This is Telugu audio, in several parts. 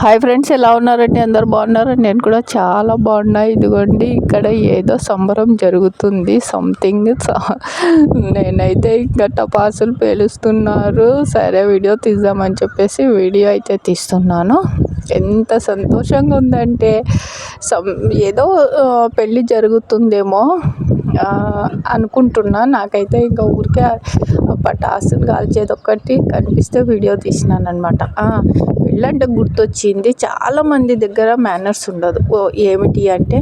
హాయ్ ఫ్రెండ్స్ ఎలా ఉన్నారండి? అందరు బాగున్నారండి నేను కూడా చాలా బాగున్నా. ఇదిగోండి ఇక్కడ ఏదో సంబరం జరుగుతుంది. సంథింగ్ నేనైతే ఇంకా టపాసులు పేలుస్తున్నారు. సరే వీడియో తీద్దామని చెప్పేసి వీడియో అయితే తీస్తున్నాను. ఎంత సంతోషంగా ఉందంటే సం ఏదో పెళ్ళి జరుగుతుందేమో అనుకుంటున్నా. నాకైతే ఇంకా ఊరికే పటాసులు కాల్చేది ఒక్కటి కనిపిస్తే వీడియో తీసినాను అనమాట పెళ్ళంటే గుర్తొచ్చింది. చాలామంది దగ్గర మేనర్స్ ఉండదు. ఏమిటి అంటే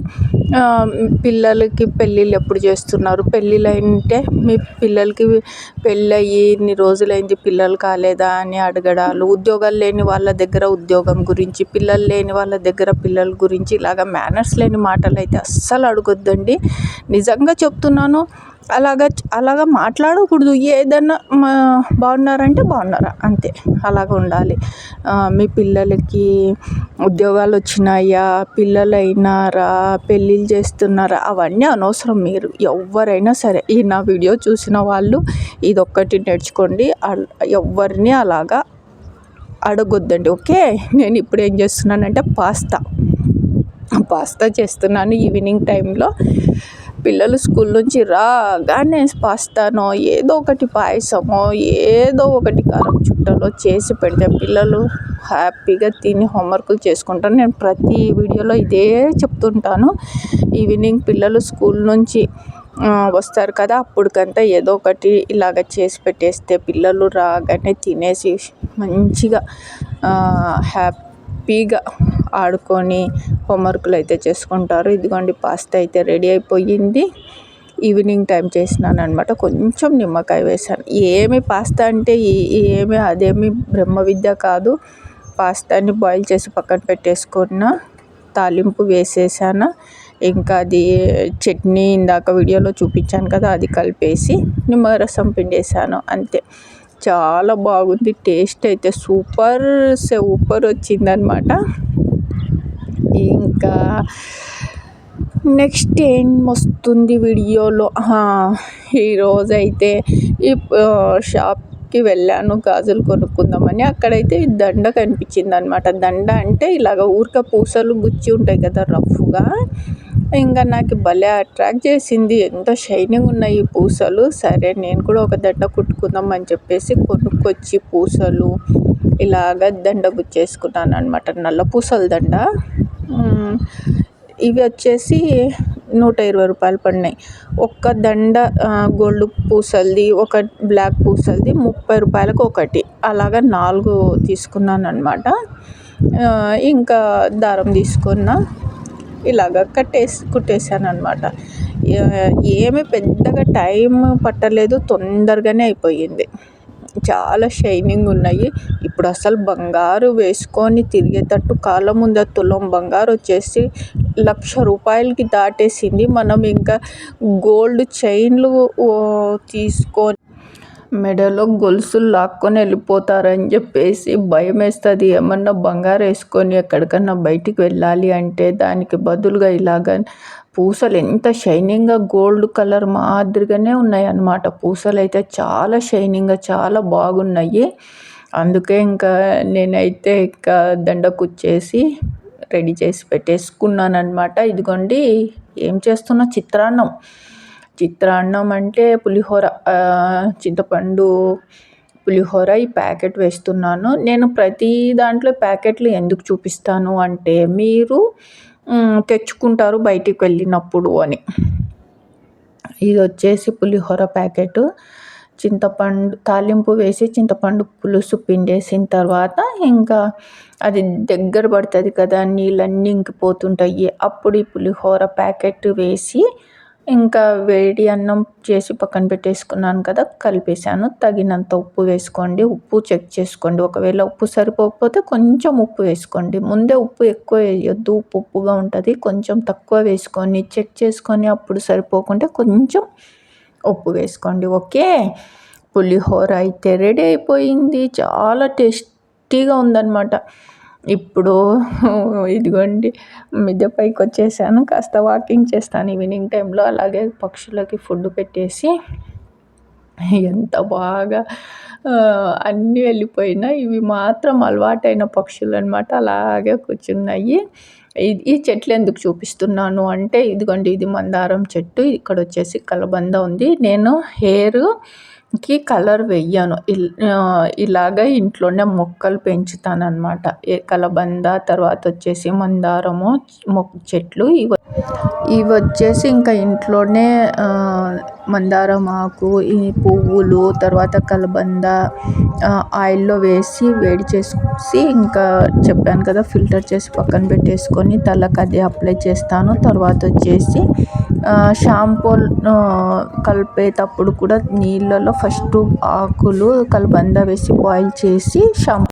పిల్లలకి పెళ్ళిళ్ళు ఎప్పుడు చేస్తున్నారు? పెళ్ళిళ్ళు అంటే మీ పిల్లలకి పెళ్ళయి ఇన్ని రోజులైంది పిల్లలు కాలేదా అని అడగడాలు. ఉద్యోగాలు లేని వాళ్ళ దగ్గర ఉద్యోగం గురించి పిల్లలు లేని వాళ్ళ దగ్గర పిల్లల గురించి ఇలాగ మేనర్స్ లేని మాటలు అయితే అస్సలు అడగొద్దండి. నిజంగా చెప్తున్నాను అలాగా అలాగా మాట్లాడకూడదు. ఏదన్నా బాగున్నారంటే బాగున్నారా? అంతే. అలాగ ఉండాలి. మీ పిల్లలకి ఉద్యోగాలు వచ్చినాయా? పిల్లలు అయినారా పెళ్ళిళ్ళు చేస్తున్నారా? అవన్నీ అనవసరం. మీరు ఎవరైనా సరే ఈ నా వీడియో చూసిన వాళ్ళు ఇదొక్కటి నేర్చుకోండి. ఎవరిని అలాగా అడగొద్దండి. ఓకే? నేను ఇప్పుడు ఏం చేస్తున్నానంటే పాస్తా. పాస్తా చేస్తున్నాను ఈవినింగ్ టైంలో. పిల్లలు స్కూల్ నుంచి రాగానే పాస్తానో ఏదో ఒకటి పాయసమో ఏదో ఒకటి కారం చుట్టలో చేసి పెడితే పిల్లలు హ్యాపీగా తిని హోంవర్క్లు చేసుకుంటారు. నేను ప్రతి వీడియోలో ఇదే చెప్తుంటాను. ఈవినింగ్ పిల్లలు స్కూల్ నుంచి వస్తారు కదా అప్పటికంతా ఏదో ఒకటి ఇలాగ చేసి పెట్టేస్తే పిల్లలు రాగానే తినేసి మంచిగా హ్యాపీగా ఆడుకొని హోంవర్క్లు అయితే చేసుకుంటారు. ఇదిగోండి పాస్తా అయితే రెడీ అయిపోయింది. ఈవినింగ్ టైం చేసినాను అనమాట కొంచెం నిమ్మకాయ వేసాను. ఏమి పాస్తా అంటే ఏమి అదేమి బ్రహ్మ విద్య కాదు. పాస్తాని బాయిల్ చేసి పక్కన పెట్టేసుకున్న తాలింపు వేసేసాను. ఇంకా అది చట్నీ ఇందాక వీడియోలో చూపించాను కదా అది కలిపేసి నిమ్మరసం పిండేసాను. అంతే. చాలా బాగుంది. టేస్ట్ అయితే సూపర్ సూపర్ వచ్చిందనమాట ఇంకా నెక్స్ట్ ఏం వస్తుంది వీడియోలో? ఈరోజైతే ఈ షాప్కి వెళ్ళాను గాజులు కొనుక్కుందామని. అక్కడైతే దండ కనిపించింది అనమాట దండ అంటే ఇలాగ ఊరిక పూసలు గుచ్చి ఉంటాయి కదా రఫ్గా ఇంకా నాకు భలే అట్రాక్ట్ చేసింది. ఎంత షైనింగ్ ఉన్నాయి ఈ పూసలు. సరే నేను కూడా ఒక దండ కుట్టుకుందాం అని చెప్పేసి కొనుక్కొచ్చి పూసలు ఇలాగ దండ గుచ్చేసుకున్నాను అనమాట నల్ల పూసల దండ. ఇవి వచ్చేసి నూట ఇరవై రూపాయలు పడినాయి. ఒక్క దండ గోల్డ్ పూసలది ఒక బ్లాక్ పూసలది ముప్పై రూపాయలకు ఒకటి. అలాగా నాలుగు తీసుకున్నాను అనమాట ఇంకా దారం తీసుకున్న ఇలాగ కట్టేసి కుట్టేసాను అనమాట ఏమి పెద్దగా టైం పట్టలేదు తొందరగానే అయిపోయింది. చాలా షైనింగ్ ఉన్నాయి. ఇప్పుడు అసలు బంగారు వేసుకొని తిరిగేటట్టు కాళ్ళ ముందర తులం బంగారు వచ్చేసి లక్ష రూపాయలకి దాటేసింది. మనం ఇంకా గోల్డ్ చైన్లు తీసుకొని మెడలో గొలుసులు లాక్కొని వెళ్ళిపోతారని చెప్పేసి భయం వేస్తుంది ఏమన్నా బంగారు వేసుకొని ఎక్కడికన్నా బయటికి వెళ్ళాలి అంటే దానికి బదులుగా ఇలాగ పూసలు ఎంత షైనింగ్గా గోల్డ్ కలర్ మాదిరిగానే ఉన్నాయి అన్నమాట పూసలు అయితే చాలా షైనింగ్గా చాలా బాగున్నాయి. అందుకే ఇంకా నేనైతే ఇంకా దండకుచ్చేసి రెడీ చేసి పెట్టేసుకున్నాను అనమాట ఇదిగోండి ఏం చేస్తున్నా చిత్రాన్నం. చిత్రాన్నం అంటే పులిహోర చింతపండు పులిహోర ఈ ప్యాకెట్ వేస్తున్నాను. నేను ప్రతి దాంట్లో ప్యాకెట్లు ఎందుకు చూపిస్తాను అంటే మీరు తెచ్చుకుంటారు బయటికి వెళ్ళినప్పుడు అని. ఇది వచ్చేసి పులిహోర ప్యాకెట్. చింతపండు తాలింపు వేసి చింతపండు పులుసు పిండేసిన తర్వాత ఇంకా అది దగ్గర పడుతుంది కదా నీళ్ళన్నీ ఇంకిపోతుంటాయి. అప్పుడు ఈ పులిహోర ప్యాకెట్ వేసి ఇంకా వేడి అన్నం చేసి పక్కన పెట్టేసుకున్నాను కదా కలిపేసాను తగినంత ఉప్పు వేసుకోండి. ఉప్పు చెక్ చేసుకోండి. ఒకవేళ ఉప్పు సరిపోకపోతే కొంచెం ఉప్పు వేసుకోండి. ముందే ఉప్పు ఎక్కువ వేయొద్దు. ఉప్పు ఉప్పుగా ఉంటుంది. కొంచెం తక్కువ వేసుకొని చెక్ చేసుకొని అప్పుడు సరిపోకుంటే కొంచెం ఉప్పు వేసుకోండి. ఓకే? పులిహోర అయితే రెడీ అయిపోయింది. చాలా టేస్టీగా ఉందన్నమాట. ఇప్పుడు ఇదిగోండి మిద్దె పైకి వచ్చేసాను కాస్త వాకింగ్ చేస్తాను ఈవినింగ్ టైంలో. అలాగే పక్షులకి ఫుడ్ పెట్టేసి ఎంత బాగా అన్నీ వెళ్ళిపోయినాయి ఇవి మాత్రం అలవాటైన పక్షులు అనమాట అలాగే కూర్చున్నాయి. ఈ చెట్లు ఎందుకు చూపిస్తున్నాను అంటే ఇదిగోండి ఇది మందారం చెట్టు. ఇక్కడ వచ్చేసి కలబంద ఉంది. నేను హెయిర్ కి కలర్ వెయ్యను. ఇలాగ ఇంట్లోనే మొక్కలు పెంచుతాను అనమాట కలబంద తర్వాత వచ్చేసి మందారము మొక్క చెట్లు ఇవి ఇవి వచ్చేసి ఇంకా ఇంట్లోనే మందారం ఆకు ఈ పువ్వులు తర్వాత కలబంద ఆయిల్లో వేసి వేడి చేసి ఇంకా చెప్పాను కదా ఫిల్టర్ చేసి పక్కన పెట్టేసుకొని తలకు అది అప్లై చేస్తాను. తర్వాత వచ్చేసి షాంపూ కలిపేటప్పుడు కూడా నీళ్ళలో ఫస్ట్ ఆకులు కలబంద వేసి బాయిల్ చేసి షాంపూ